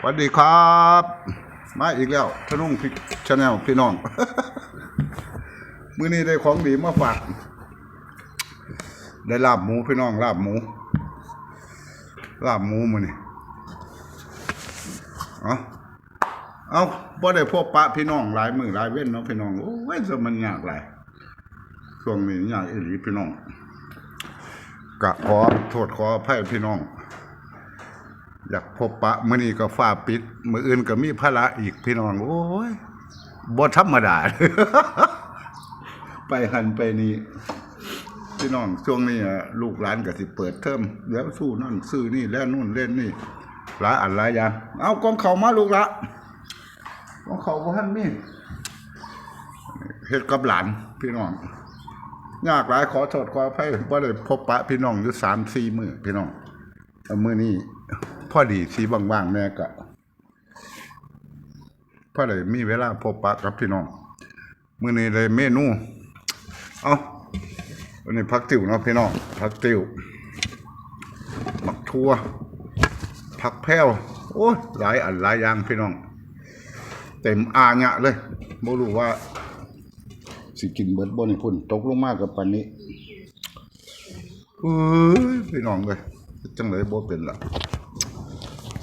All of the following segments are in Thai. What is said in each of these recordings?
สวัสดีครับ มาอีกแล้วทนุ่งพิชแนลพี่น้อง มื้อนี้ได้ของดีมาฝาก ได้ลาบหมูพี่น้องลาบหมู ลาบหมูมื้อนี้เอาเอาบ่ได้พบปะพี่น้องหลายมือหลายเว้นเนาะพี่น้องโอ้ยจะมันยากหลายช่วงนี้ยากอีหลีพี่น้องกะขอโทษขออภัยพี่น้อง อยากพบปะมื้อนี้ก็ฟ้าปิด มืออื่นก็มีภาระละอีกพี่น้อง โอ้ยบ่ธรรมดา ไปหันไปนี่พี่น้องช่วงนี้ลูกหลานก็สิเปิดเทอมแล้วสู้นั่นซื้อนี่แล้วนู่นเล่นนี่หลายอันหลายอย่างเอากองเขามาลูกละกองเขาบ่ทันมีเฮ็ดกับหลานพี่น้องยากหลายขอโทษขออภัยบ่ได้พบปะพี่น้องอยู่3-4มื้อพี่น้องมือนี้ พอดีสีว่างๆแม่ก็พอได้มีเวลาพบปะกับพี่น้องมือนี้เลยเมนู เอาวันนี้พักติ๋วเนาะพี่น้องพักติ๋วหมักทั่วผักแพ้วโอ้ยหลายอันหลายอย่างพี่น้อง เต็มอ่างะเลยไม่รู้ว่า สิกินเบิดบ่นี่พุ่น ตกลงมากับปันนี้เฮ้ยพี่น้องเลยจังเลยบ่เป็นละ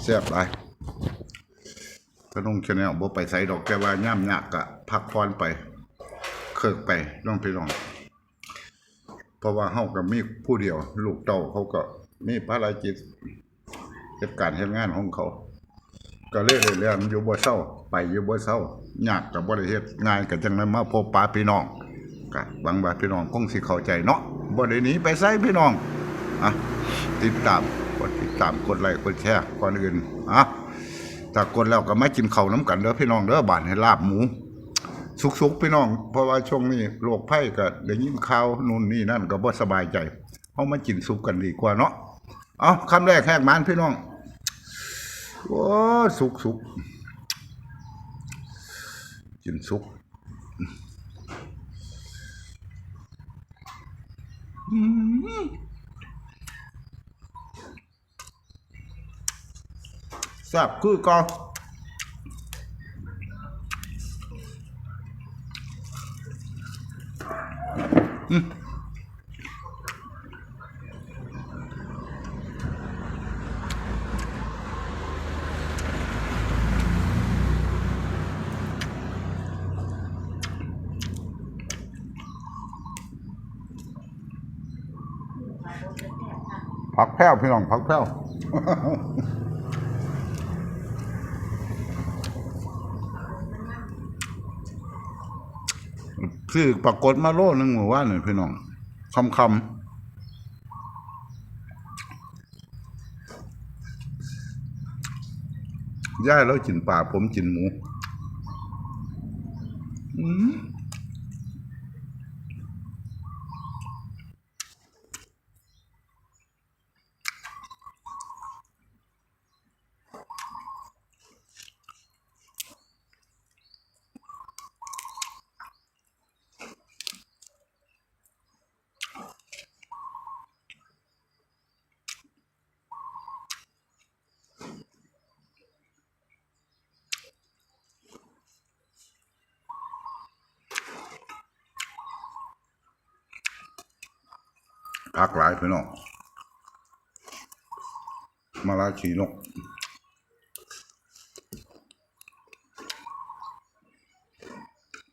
แซ่บหลายถ้าน้องชาแนลบ่ไปใส่ดอกแต่ว่าย่ำยากกะพักผ่อนไป เคิกไปน้องพี่น้อง เพราะว่าเฮาก็มีผู้เดียว ลูกเต้าเขาก็มีภารกิจเฮ็ดการเฮ็ดงานของเขา ก็เลยเรื่องอยู่บ่เศร้า ไปอยู่บ่เศร้ายากก็บ่ได้เฮ็ดง่ายก็จังได๋มาพบปะพี่น้องก็หวังว่าพี่น้องคงสิเข้าใจเนาะบ่ได้หนีไปไสพี่น้องอะติดตาม ตามกดไลค์กดแชร์ก่อนอื่นอะถ้ากดแล้วก็มากินข้าวน้ำกันเด้อพี่น้องเด้อบ้านให้ลาบหมู สุกๆพี่น้อง เพราะว่าช่วงนี้โรคภัยก็ได้ยินข่าวนู่นนี่นั่นก็บ่สบายใจเฮามากินสุกกันดีกว่าเนาะเอาคำแรกแหกมันพี่น้องโอ้สุกสุกกินสุกอืม แซ่บคือเก็ผักแพ้วพี่น้องผักแพ้ว ซื้อปรากฏมาโลหนึงหมู่ว่านนี่พี่น้องคำคำย่าแล้วกินป่าผมกินหมู อืม ผักหลายพี่น้องมาลาขีนก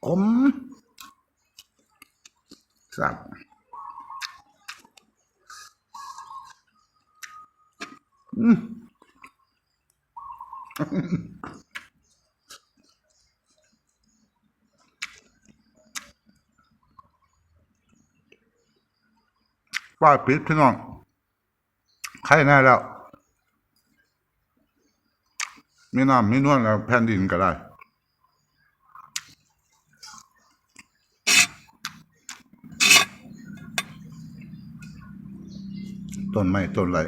ขมสับอืม ป้าปิดพี่น้องใครแน่แล้วมีน้ำมีนวลแล้วแผ่นดินก็ได้ต้นไม้ต้นไร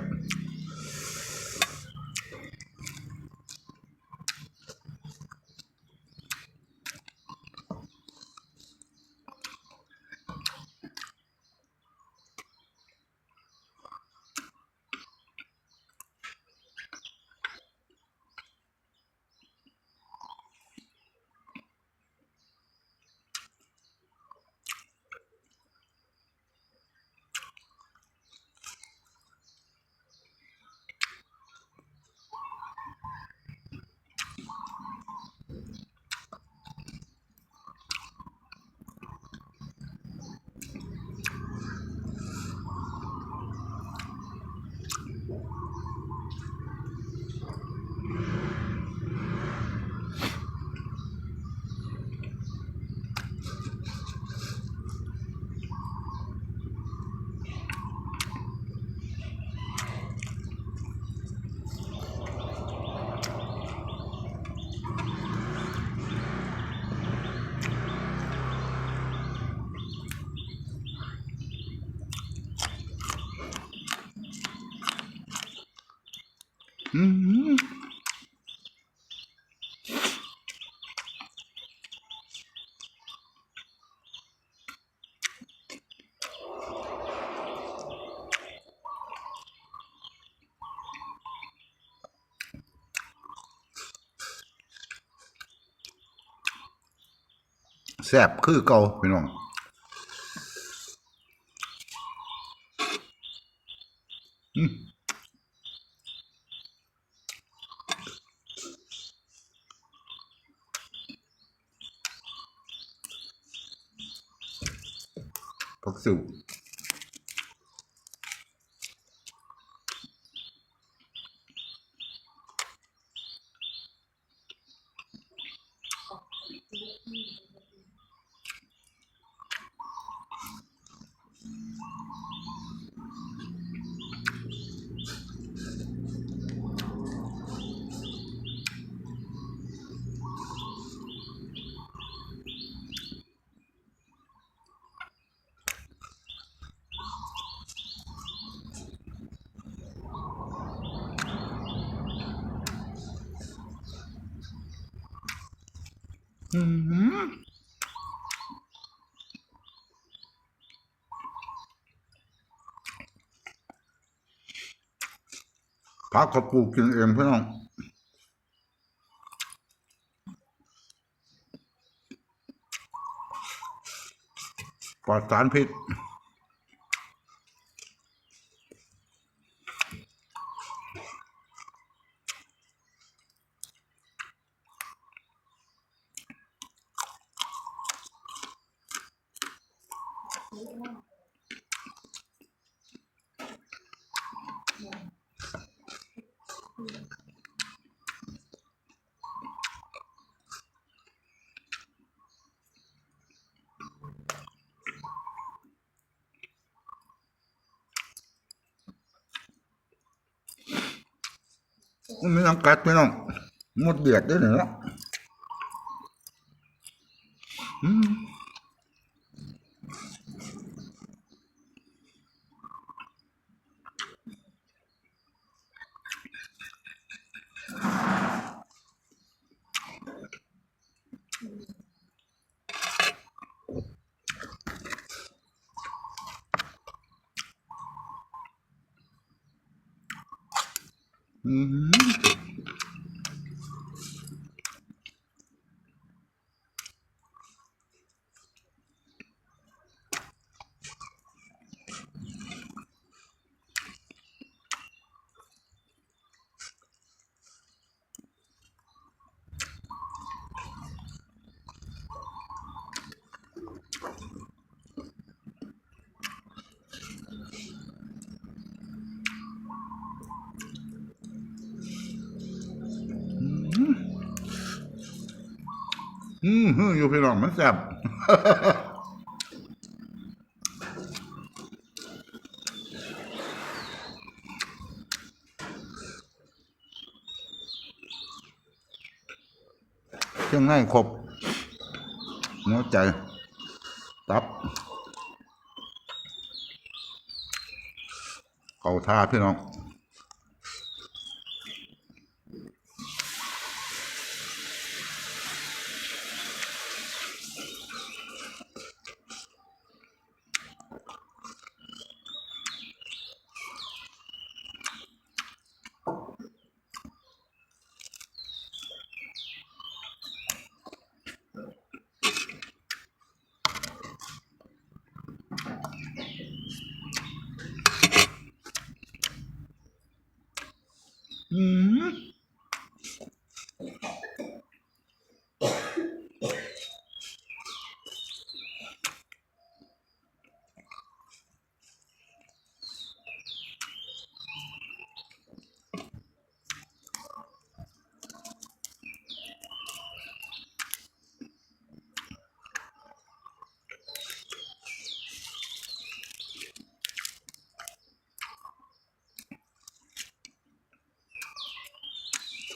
แซ่บคือเก่าพี่น้องอืม ผักสิวอืม พักกับปูกกินเองพี่น้องปลอดสารพิษ ไม่ต้องกัดพี่น้องหมดเดือดด้วยเนาะอืม อื อืมฮึอยู่พี่น้องมันแซ่บเครื่องง่ายครบหัวใจ ตับ เขาท่าพี่น้อง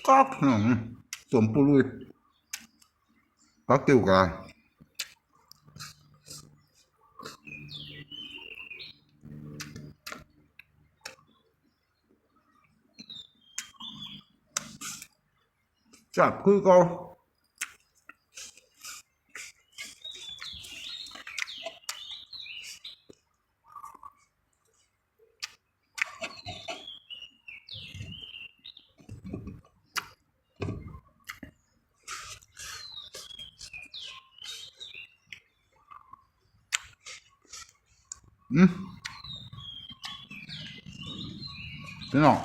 ก็ขนมสวมปุรุยปักติวกันจับคือก็ อืมพี่น้อง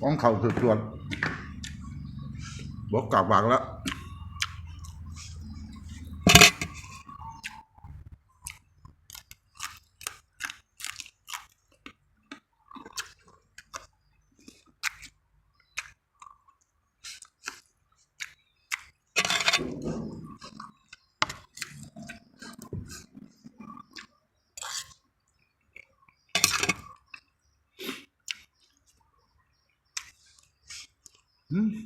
ป้องเข่าสุดๆบอกกลับวางแล้ว Hmm?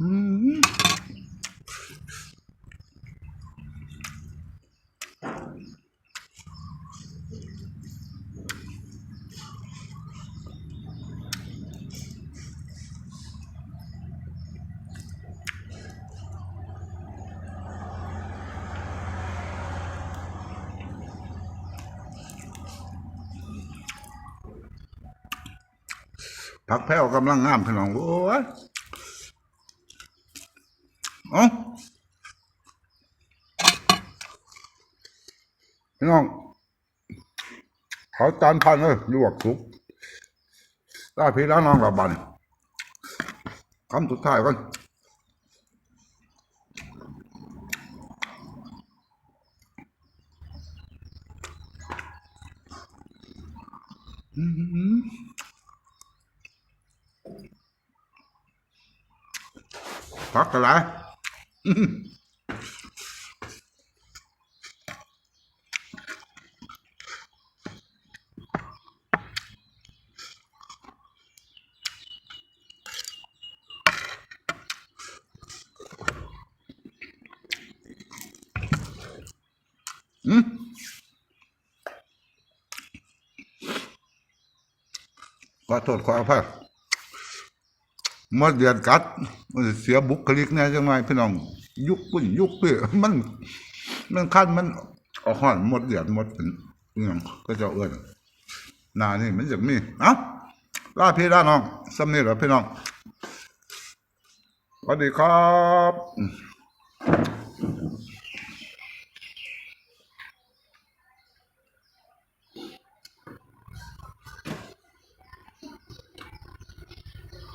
ผักแพ้วกำลังงามพี่น้องโอ้ยเอ้าพี่ น้องขอจานพันเลยลวกสุกได้พี่แล้วน้องระบันคำสุดท้ายกันอืมพักกันไร ขอโทษขออภัยมาเดือดกัดมันเสียบุคลิกแน่จังไงพี่น้อง ยุกปุ่นยุกเปื่อมัน มันคันมันออกห่อนหมดเดือดหมดเป็นเรื่องก็จะเอื้อนนานี่มันจะมีเอ้าลาพี่ลาน้องสำเนียงเหรอพี่น้องสวัสดีครับ